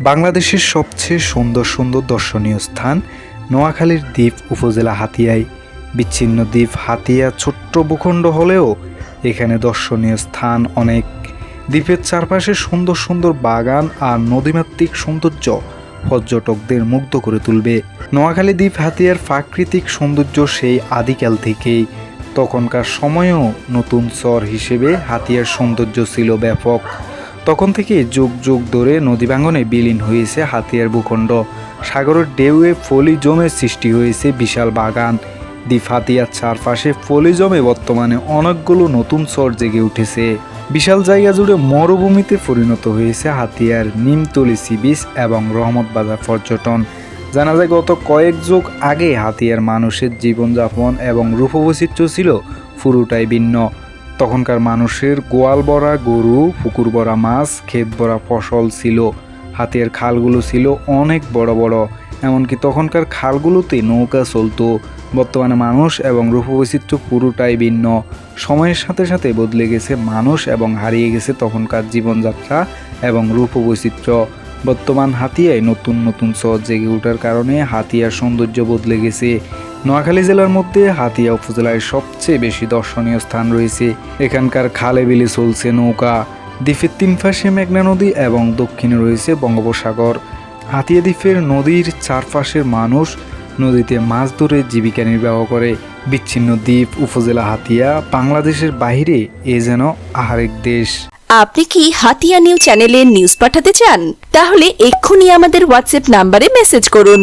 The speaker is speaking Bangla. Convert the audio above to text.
বাংলাদেশের সবচেয়ে সুন্দর সুন্দর দর্শনীয় স্থান নোয়াখালীর দ্বীপ উপজেলা হাতিয়ায় বিচ্ছিন্ন দ্বীপ হাতিয়া ছোট্ট ভূখণ্ড হলেও এখানে দর্শনীয় স্থান অনেক। দ্বীপের চারপাশে সুন্দর সুন্দর বাগান আর নদীমাতৃক সৌন্দর্য পর্যটকদের মুগ্ধ করে তুলবে। নোয়াখালী দ্বীপ হাতিয়ার প্রাকৃতিক সৌন্দর্য সেই আদিকাল থেকেই। তখনকার সময়েও নতুন চর হিসেবে হাতিয়ার সৌন্দর্য ছিল ব্যাপক। তখন থেকে যুগ যুগ ধরে নদী ভাঙনে বিলীন হয়েছে হাতিয়ার ভূখণ্ড। সাগরের ডেউয়ে ফলি জমে সৃষ্টি হয়েছে বিশাল বাগান। দ্বীপ হাতিয়ার চারপাশে ফলি জমে বর্তমানে অনেকগুলো নতুন চর জেগে উঠেছে। বিশাল জায়গা জুড়ে মরুভূমিতে পরিণত হয়েছে হাতিয়ার নিমতলি সি বিচ এবং রহমত বাজার পর্যটন। জানা যায়, গত কয়েক যুগ আগে হাতিয়ার মানুষের জীবনযাপন এবং রূপবৈচিত্র্য ছিল পুরোটাই ভিন্ন। তখনকার মানুষের গোয়াল ভরা গরু, পুকুর ভরা মাছ, ক্ষেত ভরা ফসল ছিল। হাতের খালগুলো ছিল অনেক বড় বড়। এমনকি তখনকার খালগুলোতে নৌকা চলতো। বর্তমানে মানুষ এবং রূপবৈচিত্র্য পুরোটাই ভিন্ন। সময়ের সাথে সাথে বদলে গেছে মানুষ এবং হারিয়ে গেছে তখনকার জীবনযাত্রা এবং রূপবৈচিত্র্য। বর্তমান হাতিয়ায় নতুন নতুন শহর জেগে ওঠার কারণে হাতিয়ার সৌন্দর্য বদলে গেছে। নোয়াখালী জেলার মধ্যে হাতিয়া উপজেলায় সবচেয়ে বেশি দর্শনীয় স্থান রয়েছে। এখানকার খালে বিলে চলছে নৌকা, দ্বীপের তিন পাশে মেঘনা নদী এবং দক্ষিণে রয়েছে বঙ্গোপসাগর। হাতিয়া দ্বীপের নদীর চারপাশের মানুষ নদীতে মাছ ধরে জীবিকা নির্বাহ করে। বিচ্ছিন্ন দ্বীপ উপজেলা হাতিয়া বাংলাদেশের বাইরে, এ যেন আরেক দেশ। আপনি কি হাতিয়া নিউ চ্যানেলে নিউজ পাঠাতে চান? তাহলে এক্ষুনি আমাদের হোয়াটসঅ্যাপ নাম্বারে মেসেজ করুন।